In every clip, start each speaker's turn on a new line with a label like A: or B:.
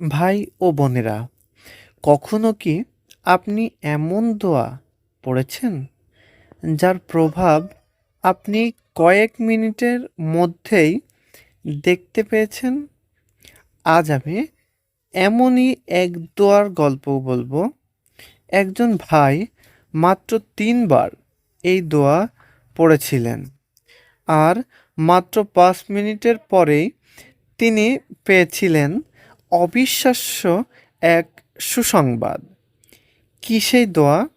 A: ভাই ও বোনেরা, কখনো কি আপনি এমন দোয়া পড়েছেন, যার প্রভাব আপনি কয়েক মিনিটের মধ্যেই দেখতে পেয়েছেন? আজ আমি এমনই এক দোয়ার গল্প বলব। একজন ভাই মাত্র তিনবার এই দোয়া পড়েছিলেন। আর মাত্র পাঁচ মিনিটের পরেই তিনি পেয়েছিলেন অবিশ্বাস্য এক সুসংবাদ। কী সেই দোয়া?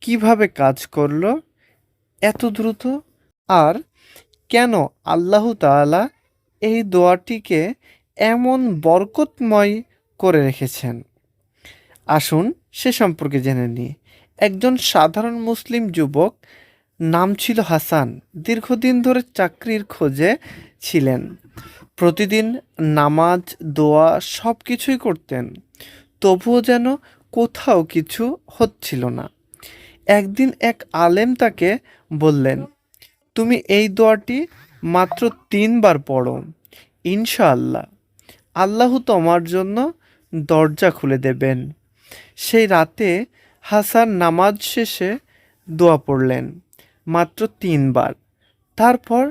A: কীভাবে কাজ করল? এত দ্রুত? আর কেন আল্লাহ তাআলা এই দোয়াটিকে এমন বরকতময় করে রেখেছেন? আসুন সে সম্পর্কে জেনে নিই। একজন সাধারণ মুসলিম যুবক নাম ছিল হাসান। দীর্ঘদিন ধরে চাকরির খোঁজে ছিলেন। প্রতিদিন নামাজ, দোয়া সব কিছুই করতেন। তবুও যেন কোথাও কিছু হচ্ছিল না। একদিন এক আলেম তাকে বললেন, তুমি এই দোয়াটি মাত্র তিনবার পড়ো, ইনশাআল্লাহ। আল্লাহ তোমার জন্য দরজা খুলে দেবেন। সেই রাতে হাসান নামাজ শেষে দোয়া পড়লেন। মাত্র তিনবার। তারপর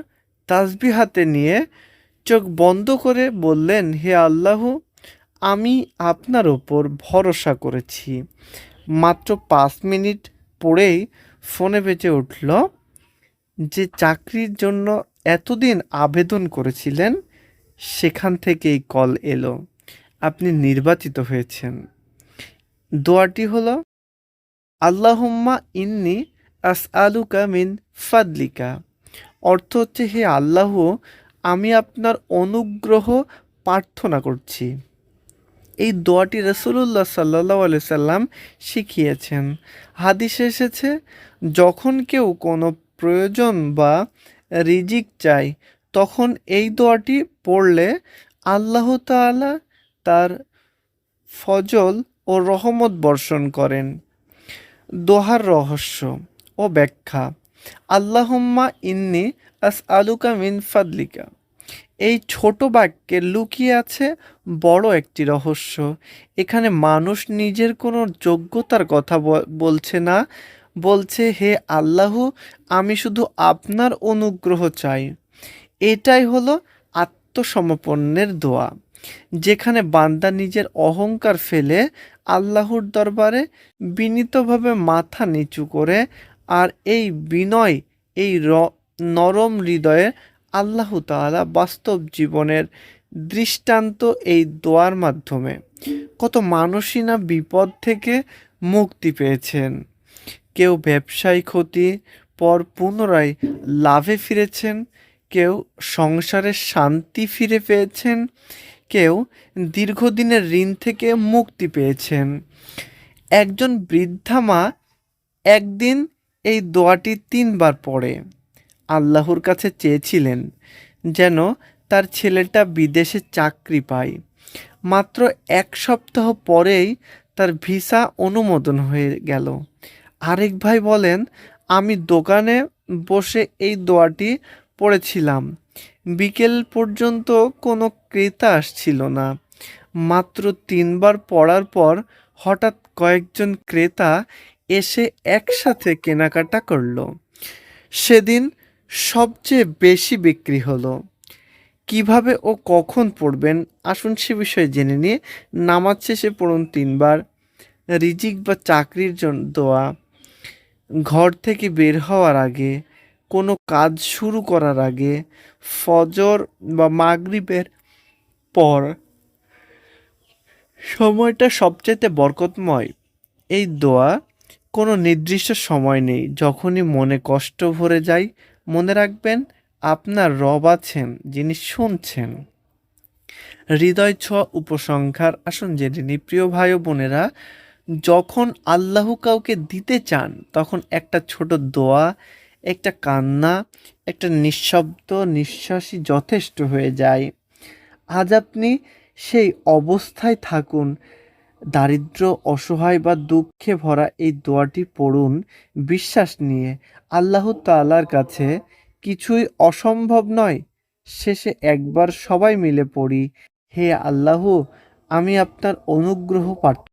A: তাসবি হাতে নিয়ে চোখ বন্ধ করে বললেন, হে আল্লাহ, আমি আপনার ওপর ভরসা করেছি। মাত্র পাঁচ মিনিট পরেই ফোনে বেঁচে উঠল, যে চাকরির জন্য এতদিন আবেদন করেছিলেন, সেখান থেকেই কল এলো। আপনি নির্বাচিত হয়েছেন। দোয়াটি হলো, আল্লাহুম্মা ইন্নি আস আলুকা মিন ফাদলিকা। অর্থ হচ্ছে, হে আল্লাহ, আমি আপনার অনুগ্রহ প্রার্থনা করছি। এই দোয়াটি রসুল্লাহ সাল্লাহ সাল্লাম শিখিয়েছেন। হাদিসে এসেছে, যখন কেউ কোনো প্রয়োজন বা রিজিক চায়, তখন এই দোয়াটি পড়লে আল্লাহ তাআলা তার ফজল ও রহমত বর্ষণ করেন। দোহার রহস্য। ও ব্যাখ্যা। আল্লাহম্মা ইন্নি আস আলুকা মিন ফাদলিকা। এই ছোট বাক্যে লুকিয়ে আছে বড় একটি রহস্য। এখানে মানুষ নিজের কোনো যোগ্যতার কথা বলছে না। বলছে, হে আল্লাহ, আমি শুধু আপনার অনুগ্রহ চাই। এটাই হলো আত্মসমর্পণের দোয়া। যেখানে বান্দা নিজের অহংকার ফেলে আল্লাহর দরবারে বিনীতভাবে মাথা নিচু করে আর এই বিনয়, এই নরম হৃদয়ে আল্লাহ তাআলা বাস্তব জীবনের দৃষ্টান্ত এই দোয়ার মাধ্যমে। কত মানুষই না বিপদ থেকে মুক্তি পেয়েছেন। কেউ ব্যবসায়ী ক্ষতি, পর পুনরায় লাভে ফিরেছেন। কেউ সংসারের শান্তি ফিরে পেয়েছেন। কেউ দীর্ঘদিনের ঋণ থেকে মুক্তি পেয়েছেন। একজন বৃদ্ধা মা একদিন এই দোয়াটি তিনবার পড়ে। আল্লাহর কাছে চেয়েছিলেন যেন তার ছেলেটা বিদেশে চাকরি পায়। মাত্র এক সপ্তাহ পরেই তার ভিসা অনুমোদন হয়ে গেল। আরেক ভাই বলেন, আমি দোকানে বসে এই দোয়াটি পড়েছিলাম। বিকেল পর্যন্ত কোনো ক্রেতা আসছিল না। মাত্র তিনবার পড়ার পর হঠাৎ কয়েকজন ক্রেতা এসে একসাথে কেনাকাটা করল। সেদিন সবচেয়ে বেশি বিক্রি হলো। কীভাবে ও কখন পড়বেন আসুন সে বিষয়ে জেনে নিয়ে নামাজ শেষে পড়ুন তিনবার। রিজিক বা চাকরির জন্য দোয়া। ঘর থেকে বের হওয়ার আগে, কোনো কাজ শুরু করার আগে, ফজর বা মাগরিবের পর সময়টা সবচেয়ে বরকতময়। এই দোয়া কোনো নির্দিষ্ট সময় নেই, যখনই মনে কষ্ট ভরে যায় মনে রাখবেন আপনার রব আছেন, যিনি শুনছেন। হৃদয় ছোঁয়া উপসংহার, আসুন জেনে নি প্রিয় ভাই বোনেরা, যখন আল্লাহ কাউকে দিতে চান, তখন একটা ছোট দোয়া, একটা কান্না, একটা নিঃশব্দ নিঃশ্বাসই যথেষ্ট হয়ে যায়। আজ আপনি সেই অবস্থায় থাকুন দারিদ্র অসহায় বা দুঃখে ভরা এই দোয়াটি পড়ুন বিশ্বাস নিয়ে। আল্লাহ তাল্লার কাছে কিছুই অসম্ভব নয়, শেষে একবার সবাই মিলে পড়ি, হে আল্লাহ, আমি আপনার অনুগ্রহ প্রার্থনা